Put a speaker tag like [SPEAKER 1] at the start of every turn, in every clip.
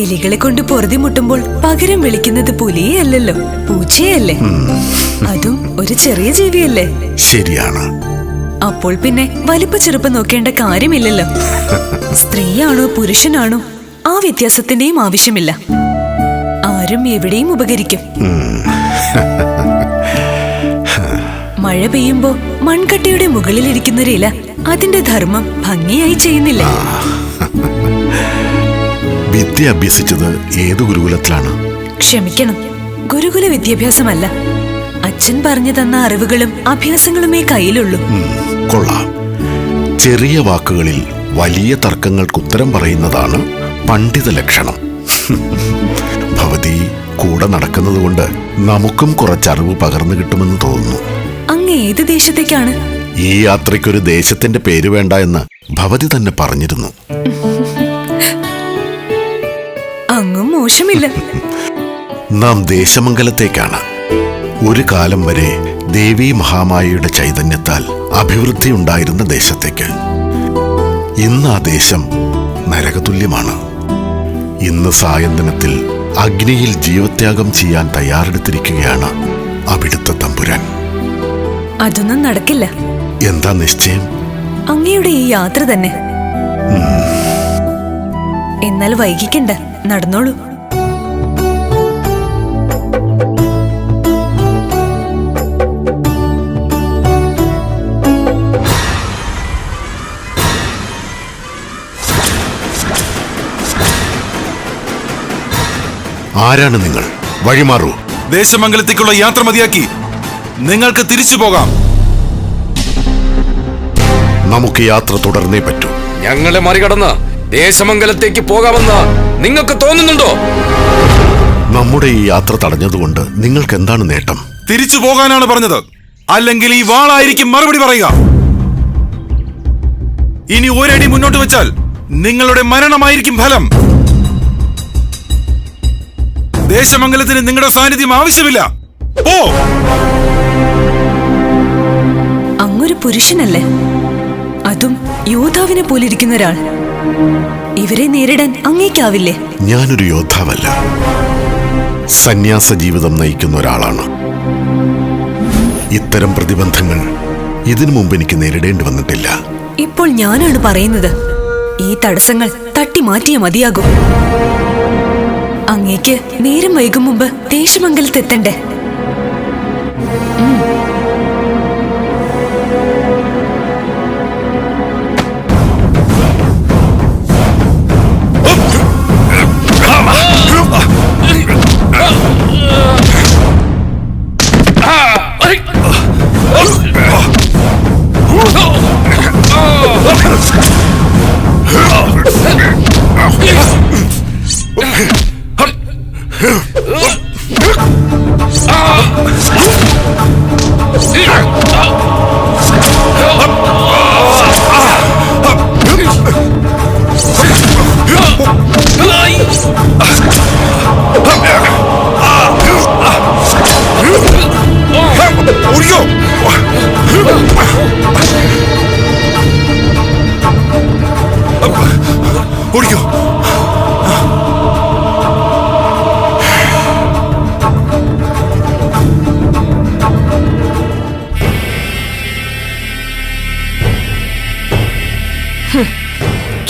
[SPEAKER 1] എലികളെ കൊണ്ട് പൊറുതി മുട്ടുമ്പോൾ പകരം വിളിക്കുന്നത് പുലിയെ അല്ലല്ലോ പൂച്ചയല്ലേ അതും ഒരു ചെറിയ ജീവിയല്ലേ?
[SPEAKER 2] ശരിയാണ്.
[SPEAKER 1] അപ്പോൾ പിന്നെ വലിപ്പ ചെറുപ്പം നോക്കേണ്ട കാര്യമില്ലല്ലോ. സ്ത്രീയാണോ പുരുഷനാണോ? ആ വ്യത്യാസത്തിന്റെയും ആവശ്യമില്ല. ആരും എവിടെയും ഉപകരിക്കും. മഴ പെയ്യുമ്പോ മൺകട്ടയുടെ മുകളിലിരിക്കുന്നൊരില അതിന്റെ ധർമ്മം ഭംഗിയായി ചെയ്യുന്നില്ല.
[SPEAKER 2] വിദ്യ അഭ്യസിച്ചത് ഏത് ഗുരുകുലത്തിലാണ്?
[SPEAKER 1] ക്ഷമിക്കണം. ഗുരുകുല വിദ്യാഭ്യാസമല്ല. അച്ഛൻ പറഞ്ഞു തന്ന അറിവുകളും അഭ്യാസങ്ങളുമേ കയ്യിലുള്ളൂ.
[SPEAKER 2] കൊള്ളാം. ചെറിയ വാക്കുകളിൽ വലിയ തർക്കങ്ങൾക്ക് ഉത്തരം പറയുന്നതാണ് പണ്ഡിത ലക്ഷണം. ഭവതി കൂടെ നടക്കുന്നത് കൊണ്ട് നമുക്കും കുറച്ച് അറിവ് പകർന്നു കിട്ടുമെന്ന് തോന്നുന്നു.
[SPEAKER 1] അങ്ങ് ഏത് ദേശത്തേക്കാണ്?
[SPEAKER 2] ഈ യാത്രയ്ക്കൊരു ദേശത്തിന്റെ പേര് വേണ്ട എന്ന് ഭവതി തന്നെ പറഞ്ഞിരുന്നു.
[SPEAKER 1] അങ്ങും മോശമില്ല.
[SPEAKER 2] നാം ദേശമംഗലത്തേക്കാണ്. ഒരു കാലം വരെ ദേവി മഹാമായയുടെ ചൈതന്യത്താൽ അഭിവൃദ്ധി ഉണ്ടായിരുന്ന ദേശത്തേക്ക്. ഇന്ന് ആ ദേശം നരകതുല്യമാണ്. ഇന്ന് സായന്തനത്തിൽ അഗ്നിയിൽ ജീവത്യാഗം ചെയ്യാൻ തയ്യാറെടുത്തിരിക്കുകയാണ് അവിടുത്തെ തമ്പുരാൻ.
[SPEAKER 1] അതൊന്നും നടക്കില്ല.
[SPEAKER 2] എന്താ നിശ്ചയം?
[SPEAKER 1] അങ്ങയുടെ ഈ യാത്ര തന്നെ. എന്നാൽ വൈകിക്കണ്ട. നടന്നോളൂ.
[SPEAKER 2] ആരാണ് നിങ്ങൾ? വഴിമാറൂ.
[SPEAKER 3] ദേശമംഗലത്തേക്കുള്ള യാത്ര മതിയാക്കി. നിങ്ങൾക്ക് തിരിച്ചു പോകാം.
[SPEAKER 2] നമുക്ക് യാത്ര തുടർന്നേ പറ്റൂ.
[SPEAKER 4] ഞങ്ങളെ മറികടന്ന് ദേശമംഗലത്തേക്ക് പോകാമെന്ന് നിങ്ങൾക്ക് തോന്നുന്നുണ്ടോ?
[SPEAKER 2] നമ്മുടെ ഈ യാത്ര തടഞ്ഞതുകൊണ്ട് നിങ്ങൾക്ക് എന്താണ് നേട്ടം?
[SPEAKER 3] തിരിച്ചു പോകാനാണ് പറഞ്ഞത്. അല്ലെങ്കിൽ ഈ വാളായിരിക്കും മറുപടി പറയുക. ഇനി ഒരടി മുന്നോട്ട് വെച്ചാൽ നിങ്ങളുടെ മരണമായിരിക്കും ഫലം. ദേശമംഗലത്തിന് നിങ്ങളുടെ സാന്നിധ്യം ആവശ്യമില്ല. ഓ
[SPEAKER 1] അങ്ങൊരു പുരുഷനല്ലേ? അതും യോദ്ധാവിനെ പോലിരിക്കുന്ന ഒരാൾ ഇവരെ നേരിടാൻ അങ്ങേക്കാവില്ലേ
[SPEAKER 2] ഞാനൊരു യോദ്ധാവല്ല. സന്യാസ ജീവിതം നയിക്കുന്ന ഒരാളാണ്. ഇത്തരം പ്രതിബന്ധങ്ങൾ ഇതിനു മുമ്പ് എനിക്ക് നേരിടേണ്ടി വന്നിട്ടില്ല.
[SPEAKER 1] ഇപ്പോൾ ഞാനാണ് പറയുന്നത്. ഈ തടസ്സങ്ങൾ തട്ടി മാറ്റിയേ മതിയാകും. അങ്ങേക്ക് നേരം വൈകും മുമ്പ് ദേശമംഗലത്തെത്തണ്ടേ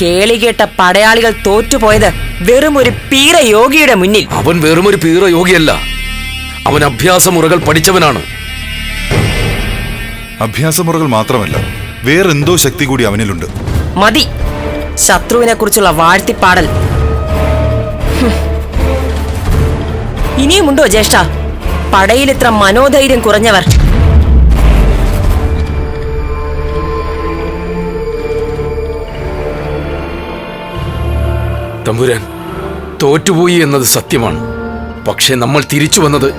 [SPEAKER 5] കേളികേട്ട പടയാളികൾ തോറ്റുപോയത് വെറും ഒരു പീറ യോഗിയുടെ മുന്നിൽ.
[SPEAKER 4] അവൻ വെറും പീറ യോഗിയല്ല അവൻ അഭ്യാസമുറകൾ പഠിച്ചവനാണ്.
[SPEAKER 3] അഭ്യാസമുറകൾ മാത്രമല്ല വേറെന്തോ ശക്തി കൂടി അവനിലുണ്ട്.
[SPEAKER 5] മതി. ശത്രുവിനെ കുറിച്ചുള്ള വാഴ്ത്തിപ്പാടൽ. ഇനിയുമുണ്ടോ ജ്യേഷ്ഠ? പടയിൽ ഇത്ര മനോധൈര്യം കുറഞ്ഞവർ.
[SPEAKER 4] തമ്പുരാൻ തോറ്റുപോയി എന്നത് സത്യമാണ്. പക്ഷെ നമ്മൾ തിരിച്ചു വന്നത്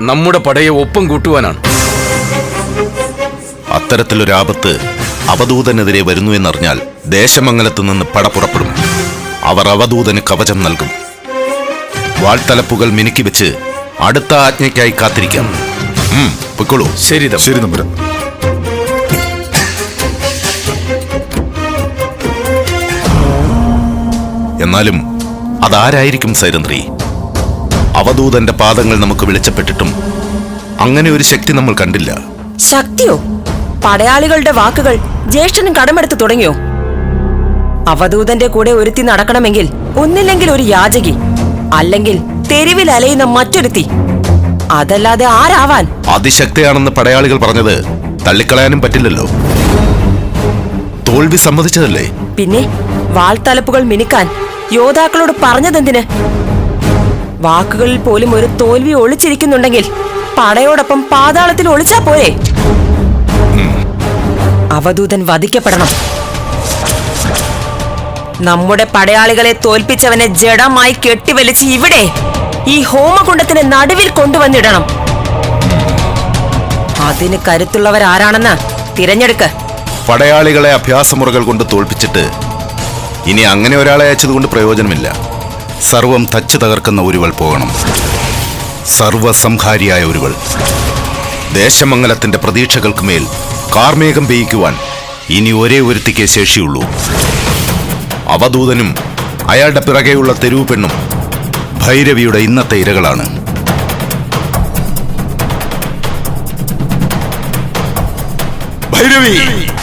[SPEAKER 4] നമ്മുടെ പടയെ ഒപ്പം കൂട്ടുവാനാണ്.
[SPEAKER 6] അത്തരത്തിലൊരാപത്ത് അവധൂതനെതിരെ വരുന്നു എന്നറിഞ്ഞാൽ ദേശമംഗലത്തു നിന്ന് പട പുറപ്പെടും. അവർ അവധൂതന് കവചം നൽകും. വാൾത്തലപ്പുകൾ മിനുക്കി വെച്ച് അടുത്ത ആജ്ഞയ്ക്കായി കാത്തിരിക്കാം. പൊയ്ക്കോളൂ.
[SPEAKER 4] ശരി.
[SPEAKER 3] ശരി നമ്പുരാൻ
[SPEAKER 6] എന്നാലും അതാരായിരിക്കും സൈരന്ത്രി അവധൂതന്റെ പാദങ്ങൾ നമുക്ക് വിളിച്ചപ്പെട്ടിട്ടും അങ്ങനെ ഒരു ശക്തി നമ്മൾ കണ്ടില്ല.
[SPEAKER 5] ശക്തിയോ? പടയാളികളുടെ വാക്കുകൾ ജ്യേഷ്ഠനും കടമെടുത്തു തുടങ്ങിയോ? അവധൂതന്റെ കൂടെ ഒരുത്തി നടക്കണമെങ്കിൽ ഒന്നില്ലെങ്കിൽ ഒരു യാചകി അല്ലെങ്കിൽ തെരുവിൽ അലയുന്ന മറ്റൊരുത്തി. അതല്ലാതെ ആരാവാൻ?
[SPEAKER 6] അതിശക്തിയാണെന്ന് പടയാളികൾ പറഞ്ഞത് തള്ളിക്കളയാനും പറ്റില്ലല്ലോ. തോൽവി സമ്മതിച്ചതല്ലേ?
[SPEAKER 5] പിന്നെ വാൾത്തലപ്പുകൾ മിനുക്കാൻ യോദ്ധാക്കളോട് പറഞ്ഞതെന്തിന്? വാക്കുകളിൽ പോലും ഒരു തോൽവി ഒളിച്ചിരിക്കുന്നുണ്ടെങ്കിൽ പടയോടൊപ്പം പാതാളത്തിൽ ഒളിച്ചാ പോരെ? അവധൂതൻ വധിക്കപ്പെടണം. നമ്മുടെ പടയാളികളെ തോൽപ്പിച്ചവനെ ജഡമായി കെട്ടിവലിച്ച് ഇവിടെ ഈ ഹോമകുണ്ടത്തിന് നടുവിൽ കൊണ്ടുവന്നിടണം. അതിന് കരുത്തുള്ളവരാരാണെന്ന് തിരഞ്ഞെടുക്ക്.
[SPEAKER 6] പടയാളികളെ അഭ്യാസമുറകൾ കൊണ്ട് തോൽപ്പിച്ചിട്ട് ഇനി അങ്ങനെ ഒരാളെ അയച്ചതുകൊണ്ട് പ്രയോജനമില്ല. സർവം തച്ചു തകർക്കുന്ന ഒരുവൾ പോകണം. സർവസംഹാരിയായ ഒരുവൾ. ദേശമംഗലത്തിന്റെ പ്രതീക്ഷകൾക്ക് മേൽ കാർമേഘം പെയ്യിക്കുവാൻ ഇനി ഒരേ ഒരുത്തിക്കേ ശേഷിയുള്ളൂ. അവധൂതനും അയാളുടെ പിറകെയുള്ള തെരുവ് പെണ്ണും ഭൈരവിയുടെ ഇന്നത്തെ ഇരകളാണ്. ഭൈരവി!